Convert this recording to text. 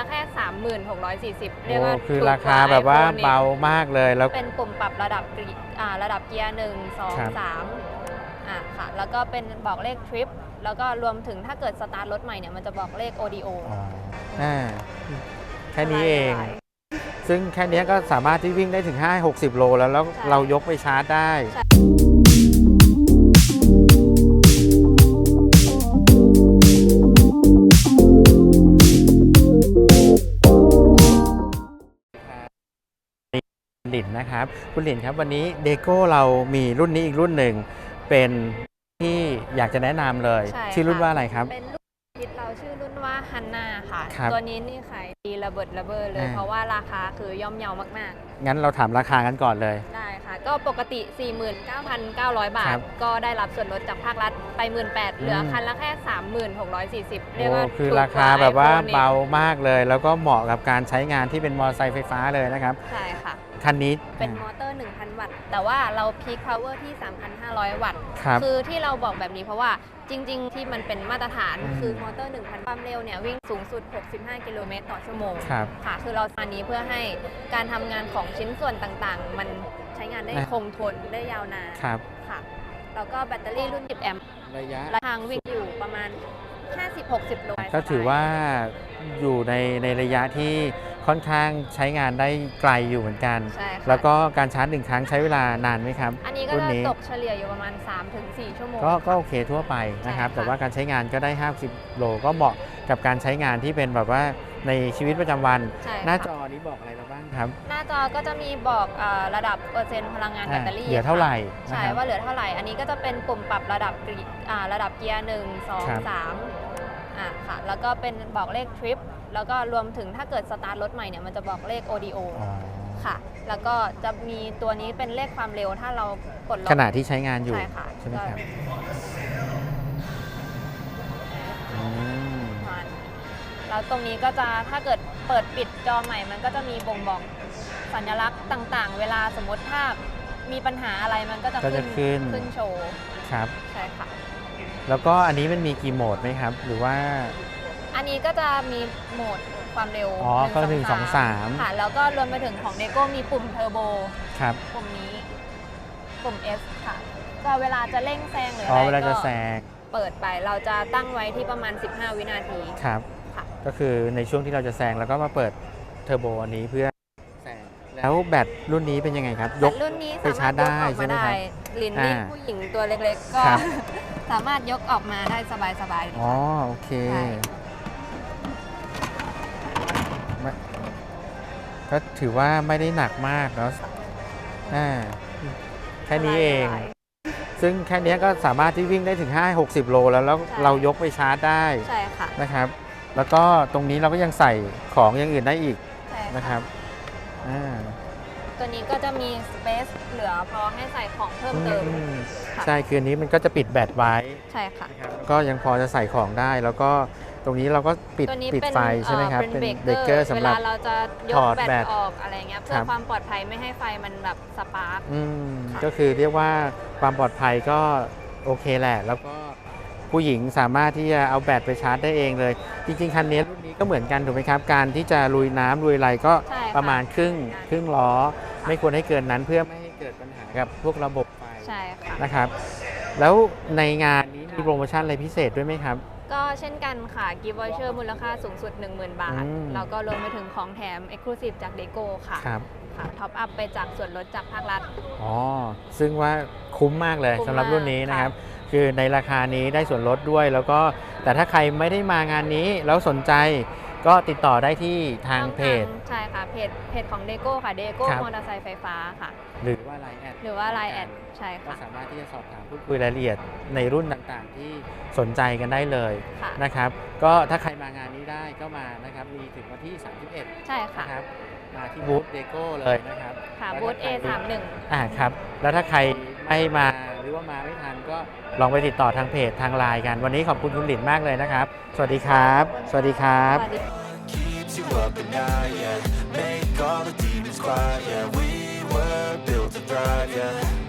ละแค่ 3640 เรีโอ้ยกว่าคือถูกราคากแบบว่าเบามากเลยแล้ว เป็นปุ่มปรับระดับกีอ่าระดับเกียร์หนึ่งสองครับ สามอะค่ะ แล้วก็เป็นบอกเลขทริป แล้วก็รวมถึงถ้าเกิดสตาร์ทรถใหม่เนี่ยมันจะบอกเลข ODO อ๋ออ่าแค่นี้เองสบายซึ่งแค่นี้ก็สามารถที่วิ่งได้ถึง 5 60 โลแล้วแล้วใช่เรายกไปชาร์จได้ ใช่ นนะครับ คุณหลินครับวันนี้เดโก้เรามีรุ่นนี้อีกรุ่นหนึ่งเป็นที่อยากจะแนะนำเลยใช่ชื่อรุ่นค่ะว่าอะไรครับ เป็นรุ่นคิดเราชื่อรุ่นว่าฮันนาค่ะ ครับตัวนี้นี่ขายดีระเบิดระเบ้อเลย อ่า เพราะว่าราคาคือย่อมเยาวมากงั้นเราถามราคากันก่อนเลย ๆ ได้ค่ะ ก็ปกติ 49,900 บาครัทบก็ได้รับส่วนลดจากภาครัฐ ไป 18,000เหลืออมคันละแค่ 3640 เรียกโอ้ว่าคือถูกราคากว่แบบว่า iPhone อีกเบามากเลย แล้วก็เหมาะกับการใช้งานที่เป็นมอเตอร์ไซค์ไฟฟ้าเลยนะครับ ใช่ค่ะ คันนี้ เป็นมอเตอร์ 1,000 วัตต์ แต่ว่าเราพีคพาวเวอร์ที่ 3,500 วัตต์ ครับ คือที่เราบอกแบบนี้เพราะว่าจริง ๆ ที่มันเป็นมาตรฐานอืม คือมอเตอร์ 1,000 ความเร็วเนี่ยวิ่งสูงสุด 65 กิโลเมตรต่อชั่วโมง ครับ ค่ะ คือเราอันนี้เพื่อให้การทำงานของชิ้นส่วนต่างๆ มันใช้งานได้อะคงทนได้ยาวนานครับ ค่ะ แล้วก็แบตเตอรี่รุ่น 10 แอมป์ระยะและทางวิ่งอยู่ประมาณ 50-60 โลก็ถือว่าอยู่ในในระยะที่ค่อนข้างใช้งานได้ไกลอยู่เหมือนกัน ใช่ค่ะแล้วก็การชาร์จหนึ่งครั้งใช้เวลานานไหมครับ อันนี้ก็รุ่นจะนี้ ตกเฉลี่ยอยู่ประมาณ 3-4 ชั่วโมง ก็ก็โอเคทั่วไปนะครับ ใช่ค่ะ แต่ว่าการใช้งานก็ได้ 50 โลก็เหมาะกับการใช้งานที่เป็นแบบว่า ในชีวิตประจำวัน ใช่ค่ะ หน้าจอนี้บอกอะไรเราบ้างครับหน้าจอก็จะมีบอกเออระดับเปอร์เซ็นต์พลังงานแบตเตอรี่เหลือเท่าไหร่ค่ะนะใช่ครับ ว่าเหลือเท่าไหร่ อันนี้ก็จะเป็นปุ่มปรับระดับกีอ่าระดับเกียร์หนึ่งสองครับ สามอะค่ะแล้วก็เป็นบอกเลขทริปแล้วก็รวมถึงถ้าเกิดสตาร์ทรถใหม่เนี่ยมันจะบอกเลข ODO อ๋อค่ะ แล้วก็จะมีตัวนี้เป็นเลขความเร็วถ้าเรากดล็อกขณะที่ใช้งานอยู่ใช่ค่ะใช่ไหมครับ ก็ ตรงนี้ก็จะถ้าเกิดเปิดปิดจอใหม่ มันก็จะมีบ่งบอกสัญลักษณ์ต่างๆ เวลาสมมติถ้ามีปัญหาอะไรมันก็จะก็จะขึ้นขึ้นโชว์ครับ ใช่ค่ะ แล้วก็อันนี้มันมีกี่โหมดไหมครับ หรือว่า อันนี้ก็จะมีโหมดความเร็วอ๋อก็หนึ่งสองสาม ค่ะ แล้วก็รวมไปถึงของเดโก้มีปุ่มเทอร์โบ ครับปุ่มนี้ปุ่ม S ค่ะ ก็เวลาจะเร่งแซงหรืออ๋อะอไรเวลาจะก็แซงเปิดไปเราจะตั้งไว้ที่ประมาณ 15 วินาที ครับค่ะ ก็คือในช่วงที่เราจะแซงแล้วก็มาเปิดเทอร์โบอันนี้เพื่อแซงแล้วแบตรุ่นนี้เป็นยังไงครับ ยกแต่รุ่นนี้ไปสาชาร์มารจถยกออกได้ใช่มาไหมได้ครับลินนี่อ่าผู้หญิงตัวเล็กๆ ก็ ครับ สามารถยกออกมาได้สบายๆอ๋อโอเคใช่ ไม่ก็ถือว่าไม่ได้หนักมากเนาะอ่าแค่นี้เอง สบาย ซึ่งแค่นี้ก็สามารถที่วิ่งได้ถึง 5 60 โลแล้วแล้วใช่ เรายกไปชาร์จได้ๆใช่ค่ะ นะครับ แล้วก็ตรงนี้เราก็ยังใส่ของอย่างอื่นได้อีกใช่นะครับอ่าตัวนี้ก็จะมีสเปซเหลือพอให้ใส่ของเพิ่มเติม อืมค่ะ ใช่คืออันนี้มันก็จะปิดแบตไว้ใช่ค่ะ นะครับแล้วก็ยังพอจะใส่ของได้ แล้วก็ตรงนี้เราก็ปิดตัวนี้ปิดเป็นไฟใช่ไหมครับอ่อเป็นเบเบรกเกอร์สำเวหรัลาบเราจะยถกอดแบตแบตออกอะไรเงี้ยเพื่ครัอบ ความปลอดภัยไม่ให้ไฟมันแบบสปาร์ก อืมค่ะ ก็คือเรียกว่าความปลอดภัยก็โอเคแหละ แล้วก็ ผู้หญิงสามารถที่จะเอาแบตไปชาร์จได้เองเลย จริง ๆ คันนี้รุ่นนี้ก็เหมือนกันถูกไหมครับ การที่จะลุยน้ำลุยอะไรก็ใช่ค่ะ ประมาณครึ่งเหมือนกันครึ่งล้อ ไม่ควรให้เกินนั้นเพื่อไม่ให้เกิดปัญหากับพวกระบบไฟใช่ค่ะ นะครับ แล้วในงานนี้มีโปรโมชั่นอะไรพิเศษด้วยไหมครับ ก็เช่นกันค่ะ กิฟต์วอเชอร์มูลค่าสูงสุด 10,000 บาท อืม แล้วก็รวมไปถึงของแถม Exclusive จากเดโก้ค่ะครับค่ะ ท็อปอัพไปจากส่วนลดจากภาครัฐ อ๋อซึ่งว่าคุ้มมากเลยคุ้มสำหรับรุ่นนี้มากนะครับ คือในราคานี้ได้ส่วนลดด้วย แล้วก็แต่ถ้าใครไม่ได้มางานนี้แล้วสนใจก็ติดต่อได้ที่ทางช่อเพจ ใช่ค่ะเพจเพจของเดโก้ค่ะเดโก้ครับมอเตอร์ไซค์ไฟฟ้าค่ะ หรือว่าไลน์แอดหรือว่า Line แอดใช่ก็ค่ะสามารถที่จะสอบถามพูดคุยรายละเอียดในรุ่นต่างๆ ที่สนใจกันได้เลยค่ะนะครับ ก็ถ้าใครมางานนี้ได้ก็มานะครับ มีถึงวันที่ 31 ใช่ค่ะนะครับมาที่บูธเดโก้เลยนะครับค่ะแล้วบูธถ้าใคร A31 อ่าครับ แล้วถ้าใครไม่มา หรือว่ามาไม่ทันก็ลองไปติดต่อทางเพจทางไลน์กัน วันนี้ขอบคุณคุณหลินมากเลยนะครับ สวัสดีครับ สวัสดีครับ keeps you up at night, yeah. Make all the demons quiet, yeah. We were built to thrive, yeah.